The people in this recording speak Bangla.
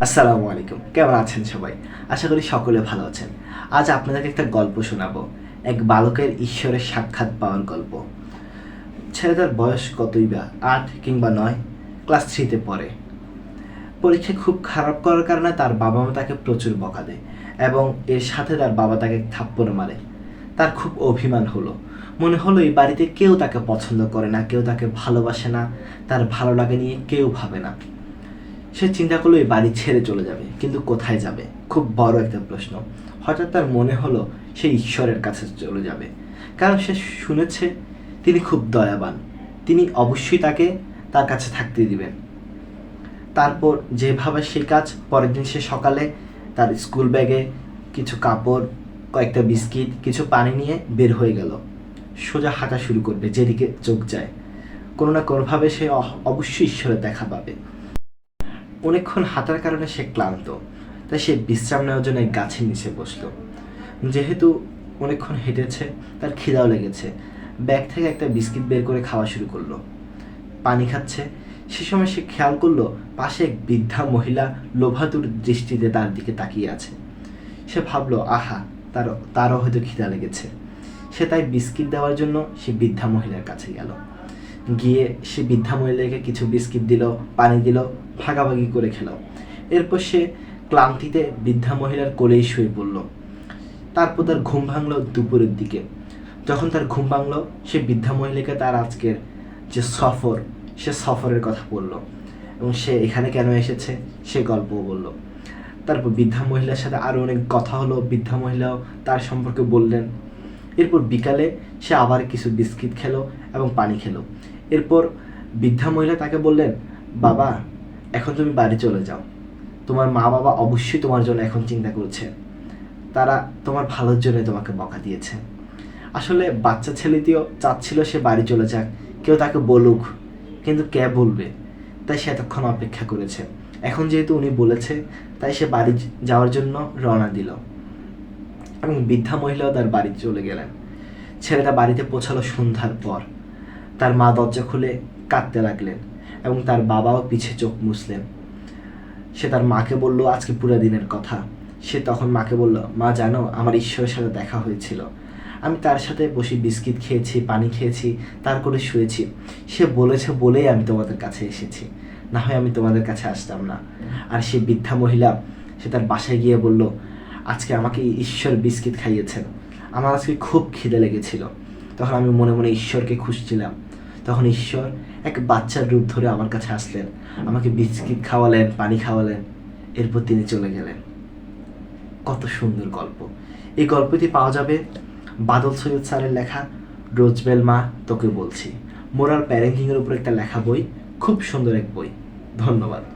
আসসালামু আলাইকুম। কেমন আছেন সবাই? আশা করি সকলে ভালো আছেন। আজ আপনাদেরকে একটা গল্প শোনাবো। এক বালকের ঈশ্বরের সাক্ষাৎ পাওয়ার গল্প। ছেলেটার বয়স কতই বা, আট কিংবা নয়, ক্লাস থ্রিতে পড়ে। পরীক্ষায় খুব খারাপ করার কারণে তার বাবা মা তাকে প্রচুর বকা দেয় এবং এর সাথে তার বাবা তাকে থাপ্পড় মারে। তার খুব অভিমান হলো। মনে হলো এই বাড়িতে কেউ তাকে পছন্দ করে না, কেউ তাকে ভালোবাসে না, তার ভালো লাগে নিয়ে কেউ ভাবে না। সে চিন্তা করল এই বাড়ি ছেড়ে চলে যাবে, কিন্তু কোথায় যাবে? খুব বড় একটা প্রশ্ন। হঠাৎ তার মনে হলো, সে ঈশ্বরের কাছে চলে যাবে। কারণ সে শুনেছে, তিনি খুব দয়াবান। তিনি অবশ্যই তাকে তার কাছে থাকতে দিবেন। তারপর যেভাবে সে কাজ, পরের দিন সে সকালে তার স্কুল ব্যাগে কিছু কাপড়, কয়েকটা বিস্কিট, কিছু পানি নিয়ে বের হয়ে গেল। সোজা হাঁটা শুরু করবে, যেদিকে চোখ যায়। কোনো না কোনোভাবে সে অবশ্যই ঈশ্বরের দেখা পাবে। অনেকক্ষণ হাঁটার কারণে সে ক্লান্ত। তাই সে বিশ্রাম নেওয়ার জন্য গাছের নিচে বসল। যেহেতু অনেকক্ষণ হেঁটেছে, তার খিদাও লেগেছে। ব্যাগ থেকে একটা বিস্কিট বের করে খাওয়া শুরু করল। পানি খাচ্ছে। সে সময় সে খেয়াল করল, পাশে এক বৃদ্ধা মহিলা লোভাতুর দৃষ্টিতে তার দিকে তাকিয়ে আছে। সে ভাবলো, আহা তার তারও হয়তো খিদা লেগেছে। সে তাই বিস্কিট দেওয়ার জন্য সে বৃদ্ধা মহিলার কাছে গেল। গিয়ে সে বৃদ্ধা মহিলাকে কিছু বিস্কিট দিল, পানি দিল, ভাগাভাগি করে খেলো। এরপর সে ক্লান্তিতে বৃদ্ধা মহিলার কোলেই শুয়ে পড়ল। তারপর তার ঘুম ভাঙলো দুপুরের দিকে। যখন তার ঘুম ভাঙলো, সে বৃদ্ধা মহিলাকে তার আজকের যে সফর, সে সফরের কথা বলল এবং সে এখানে কেন এসেছে, সে গল্পও বলল। তারপর বৃদ্ধা মহিলার সাথে আরও অনেক কথা হলো, বৃদ্ধা মহিলাও তার সম্পর্কে বললেন। এরপর বিকালে সে আবার কিছু বিস্কিট খেলো এবং পানি খেলো। এরপর বৃদ্ধা মহিলা তাকে বললেন, বাবা, এখন তুমি বাড়ি চলে যাও। তোমার মা বাবা অবশ্যই তোমার জন্য এখন চিন্তা করছে। তারা তোমার ভালোর জন্য তোমাকে বকা দিয়েছে। আসলে বাচ্চা ছেলেটিও চাচ্ছিল সে বাড়ি চলে যাক। কেউ তাকে বলুক, কিন্তু কে বলবে? তাই সে এতক্ষণ অপেক্ষা করেছে। এখন যেহেতু উনি বলেছে, তাই সে বাড়ি যাওয়ার জন্য রওনা দিল। এবং বৃদ্ধা মহিলাও তার বাড়ি চলে গেলেন। ছেলেটা বাড়িতে পৌঁছালো সন্ধ্যার পর। তার মা দরজা খুলে কাঁদতে লাগলেন এবং তার বাবাও পিছে চোখ মুছলেন। সে তার মাকে বলল, আজকে পুরো দিনের কথা। সে তখন মাকে বলল, মা, জানো, আমার ঈশ্বরের সাথে দেখা হয়েছিল। আমি তার সাথে বসে বিস্কিট খেয়েছি, পানি খেয়েছি, তার করে শুয়েছি। সে বলেছে বলেই আমি তোমাদের কাছে এসেছি। না হয় আমি তোমাদের কাছে আসতাম না। আর সে বৃদ্ধা মহিলা, সে তার বাসায় গিয়ে বলল, আজকে আমাকে ঈশ্বর বিস্কিট খাইয়েছেন। আমার আজকে খুব খিদে লেগেছিল। তখন আমি মনে মনে ঈশ্বরকে খুঁজছিলাম। তখন ঈশ্বর এক বাচ্চার রূপ ধরে আমার কাছে আসলেন। আমাকে বিস্কিট খাওয়ালেন, পানি খাওয়ালেন। এরপর তিনি চলে গেলেন। কত সুন্দর গল্প। এই গল্পটি পাওয়া যাবে বাদল সৈয়দ স্যারের লেখা রোজবেল মা, তোকে বলছি। মোরাল প্যারেন্টিংয়ের উপর একটা লেখা বই, খুব সুন্দর এক বই। ধন্যবাদ।